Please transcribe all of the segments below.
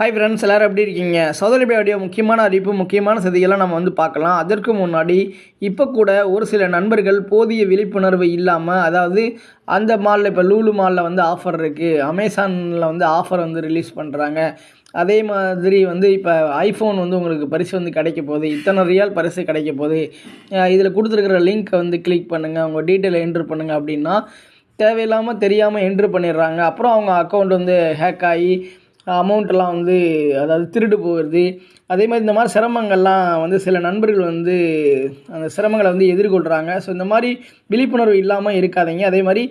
Hi friends எல்லோரும் எப்படி இருக்கீங்க? சௌதரிபியாவுடைய முக்கியமான அறிவிப்பு முக்கியமான செய்திகள்லாம் நம்ம வந்து பார்க்கலாம். அதற்கு முன்னாடி இப்போ கூட ஒரு சில நண்பர்கள் போதிய விழிப்புணர்வு இல்லாமல் அதாவது அந்த மாலில் இப்போ லூலு மாலில் வந்து ஆஃபர் இருக்குது அமேசானில் வந்து ஆஃபர் வந்து ரிலீஸ் பண்ணுறாங்க அதே மாதிரி வந்து இப்போ ஐஃபோன் வந்து உங்களுக்கு பரிசு வந்து கிடைக்க போகுது. இத்தனை ரியால் பரிசு கிடைக்க போகுது. இதில் கொடுத்துருக்குற லிங்க்கை வந்து கிளிக் பண்ணுங்கள் உங்கள் டீட்டெயிலை என்ட்ரு பண்ணுங்கள் அப்படின்னா தேவையில்லாமல் தெரியாமல் என்ட்ரு பண்ணிடுறாங்க. அப்புறம் அவங்க அக்கௌண்ட் வந்து ஹேக் ஆகி அமௌண்ட்டெல்லாம் வந்து அதாவது திருடு போகிறது. அதே மாதிரி இந்த மாதிரி சிரமங்கள்லாம் வந்து சில நண்பர்கள் வந்து அந்த சிரமங்களை வந்து எதிர்கொள்கிறாங்க ஸோ இந்த மாதிரி விழிப்புணர்வு இல்லாமல் இருக்காதீங்க. அதே மாதிரி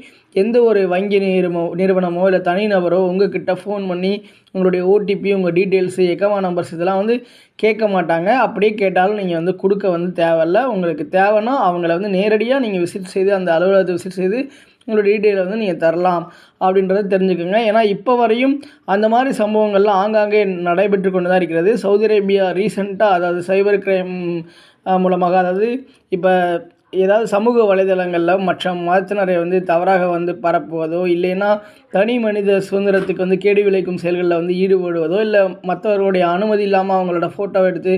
எந்த ஒரு வங்கி நிறுவனமோ நிறுவனமோ இல்லை தனிநபரோ உங்ககிட்ட ஃபோன் பண்ணி உங்களுடைய ஓடிபி உங்கள் டீட்டெயில்ஸு எக்கமா நம்பர்ஸ் இதெல்லாம் வந்து கேட்க மாட்டாங்க. அப்படியே கேட்டாலும் நீங்கள் வந்து கொடுக்க வந்து தேவையில்ல. உங்களுக்கு தேவைன்னா அவங்கள வந்து நேரடியாக நீங்கள் விசிட் செய்து அந்த அலுவலகத்தை விசிட் செய்து உங்களோட டீட்டெயிலை வந்து நீங்கள் தரலாம் அப்படின்றத தெரிஞ்சுக்கோங்க. ஏன்னா இப்போ வரையும் அந்த மாதிரி சம்பவங்கள்லாம் ஆங்காங்கே நடைபெற்று கொண்டு தான் இருக்கிறது. சவுதி அரேபியா ரீசெண்டாக அதாவது சைபர் கிரைம் மூலமாக அதாவது இப்போ ஏதாவது சமூக வலைதளங்களில் மற்ற மதத்தினரை வந்து தவறாக வந்து பரப்புவதோ இல்லைன்னா தனி மனித சுதந்திரத்துக்கு வந்து கேடு விளைக்கும் செயல்களில் வந்து ஈடுபடுவதோ இல்லை மற்றவர்களுடைய அனுமதி இல்லாமல் அவங்களோட ஃபோட்டோ எடுத்து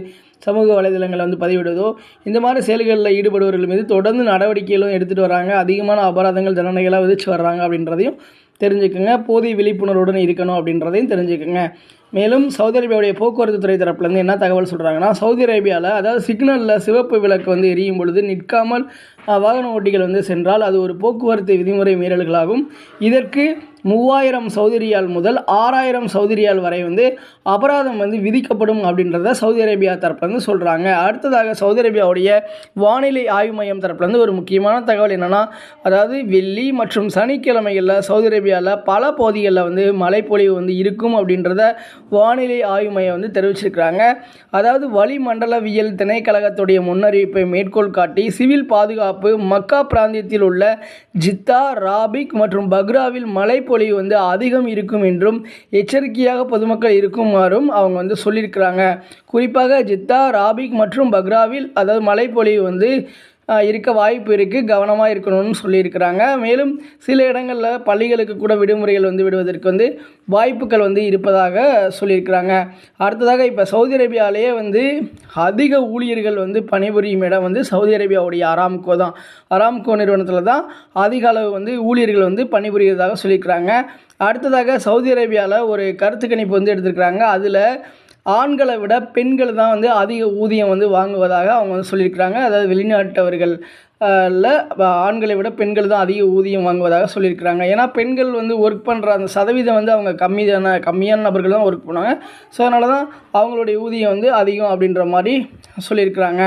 சமூக வலைதளங்களை வந்து பதிவிடுவதோ இந்த மாதிரி செயல்களில் ஈடுபடுவர்கள் மீது தொடர்ந்து நடவடிக்கைகளும் எடுத்துகிட்டு வராங்க. அதிகமான அபராதங்கள் தண்டனைகளாக விதிச்சு வர்றாங்க அப்படின்றதையும் தெரிஞ்சுக்கோங்க. போதிய விழிப்புணர்வுடன் இருக்கணும் அப்படின்றதையும் தெரிஞ்சுக்கோங்க. மேலும் சவுதி அரேபியாவுடைய போக்குவரத்து துறை தரப்புலேருந்து என்ன தகவல் சொல்கிறாங்கன்னா சவுதி அரேபியாவில் அதாவது சிக்னலில் சிவப்பு விளக்கு வந்து எரியும் பொழுது நிற்காமல் வாகன ஓட்டிகள் வந்து சென்றால் அது ஒரு போக்குவரத்து விதிமுறை மீறல்களாகும். இதற்கு மூவாயிரம் சௌதரியால் முதல் ஆறாயிரம் சௌதரியால் வரை வந்து அபராதம் வந்து விதிக்கப்படும் அப்படின்றத சவுதி அரேபியா தரப்புலேருந்து சொல்கிறாங்க அடுத்ததாக சவுதி அரேபியாவுடைய வானிலை ஆய்வு மையம் தரப்புலேருந்து ஒரு முக்கியமான தகவல் என்னென்னா அதாவது வெள்ளி மற்றும் சனிக்கிழமைகளில் சவுதி அரேபியாவில் பல பகுதிகளில் வந்து மழைப்பொழிவு வந்து இருக்கும் அப்படின்றத வானிலை ஆய்வு மையம் வந்து தெரிவிச்சிருக்கிறாங்க. அதாவது வளிமண்டலவியல் திணைக்கழகத்துடைய முன்னறிவிப்பை மேற்கோள் காட்டி சிவில் பாதுகாப்பு மக்கா பிராந்தியத்தில் உள்ள ஜித்தா ராபிக் மற்றும் பக்ராவில் மழைப்பொழிவு வந்து அதிகம் இருக்கும் என்றும் எச்சரிக்கையாக பொதுமக்கள் இருக்குமாறும் அவங்க வந்து சொல்லியிருக்கிறாங்க. குறிப்பாக ஜித்தா ராபிக் மற்றும் பக்ராவில் அதாவது மழைப்பொழிவு வந்து இருக்க வாய்ப்பு இருக்குது கவனமாக இருக்கணும்னு சொல்லியிருக்கிறாங்க. மேலும் சில இடங்களில் பள்ளிகளுக்கு கூட விடுமுறைகள் வந்து விடுவதற்கு வந்து வாய்ப்புகள் வந்து இருப்பதாக சொல்லியிருக்கிறாங்க. அடுத்ததாக இப்போ சவுதி அரேபியாவிலேயே வந்து அதிக ஊழியர்கள் வந்து பணிபுரியும் இடம் வந்து சவுதி அரேபியாவுடைய அராம்கோ தான். அராம்கோ நிறுவனத்தில் தான் அதிக அளவு வந்து ஊழியர்கள் வந்து பணிபுரிகிறதாக சொல்லியிருக்கிறாங்க. அடுத்ததாக சவுதி அரேபியாவில் ஒரு கருத்து கணிப்பு வந்து எடுத்திருக்கிறாங்க. அதில் ஆண்களை விட பெண்கள் தான் வந்து அதிக ஊதியம் வந்து வாங்குவதாக அவங்க வந்து சொல்லியிருக்கிறாங்க. அதாவது வெளிநாட்டவர்கள் ஆண்களை விட பெண்கள் தான் அதிக ஊதியம் வாங்குவதாக சொல்லியிருக்கிறாங்க. ஏன்னா பெண்கள் வந்து ஒர்க் பண்ணுற அந்த சதவீதம் வந்து அவங்க கம்மி தான கம்மியான நபர்கள் தான் ஒர்க் பண்ணுவாங்க. ஸோ அதனால தான் அவங்களுடைய ஊதியம் வந்து அதிகம் அப்படின்ற மாதிரி சொல்லியிருக்கிறாங்க.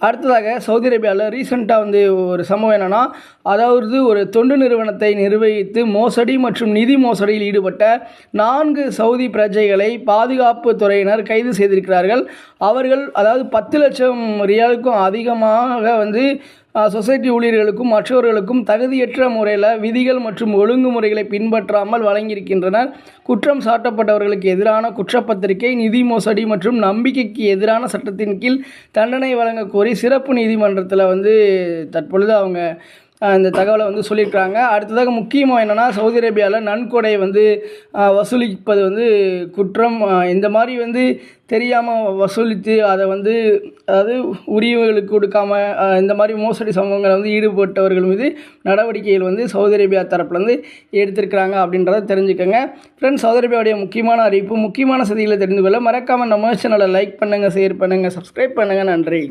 அடுத்ததாக சவுதி அரேபியாவில் ரீசெண்டாக வந்து ஒரு சம்பவம் என்னென்னா அதாவது ஒரு தொண்டு நிறுவனத்தை நிர்வகித்து மோசடி மற்றும் நிதி மோசடியில் ஈடுபட்ட நான்கு சவுதி பிரஜைகளை பாதுகாப்பு துறையினர் கைது செய்திருக்கிறார்கள். அவர்கள் அதாவது பத்து லட்சம் ரியாலுக்கும் அதிகமாக வந்து சொசைட்டி ஊழியர்களுக்கும் மற்றவர்களுக்கும் தகுதியற்ற முறையில் விதிகள் மற்றும் ஒழுங்குமுறைகளை பின்பற்றாமல் வழங்கியிருக்கின்றனர். குற்றம் சாட்டப்பட்டவர்களுக்கு எதிரான குற்றப்பத்திரிகை நிதி மோசடி மற்றும் நம்பிக்கைக்கு எதிரான சட்டத்தின் கீழ் தண்டனை வழங்க கோரி சிறப்பு நீதிமன்றத்தில் வந்து தற்பொழுது அவங்க இந்த தகவலை வந்து சொல்லியிருக்கிறாங்க. அடுத்ததாக முக்கியமாக என்னென்னா சவுதி அரேபியாவில் நன்கொடை வந்து வசூலிப்பது வந்து குற்றம். இந்த மாதிரி வந்து தெரியாமல் வசூலித்து அதை வந்து அதாவது உரியவர்களுக்கு கொடுக்காம இந்த மாதிரி மோசடி சம்பவங்களை வந்து ஈடுபட்டவர்கள் மீது நடவடிக்கைகள் வந்து சவுதி அரேபியா தரப்புலேருந்து எடுத்திருக்கிறாங்க அப்படின்றத தெரிஞ்சுக்கோங்க. ஃப்ரெண்ட்ஸ் சவுதி அரேபியாவுடைய முக்கியமான அறிவிப்பு முக்கியமான செய்திகளை தெரிந்து கொள்ள மறக்காமல் நம்ம சேனலை லைக் பண்ணுங்கள் ஷேர் பண்ணுங்கள் சப்ஸ்கிரைப் பண்ணுங்கள் நன்றி.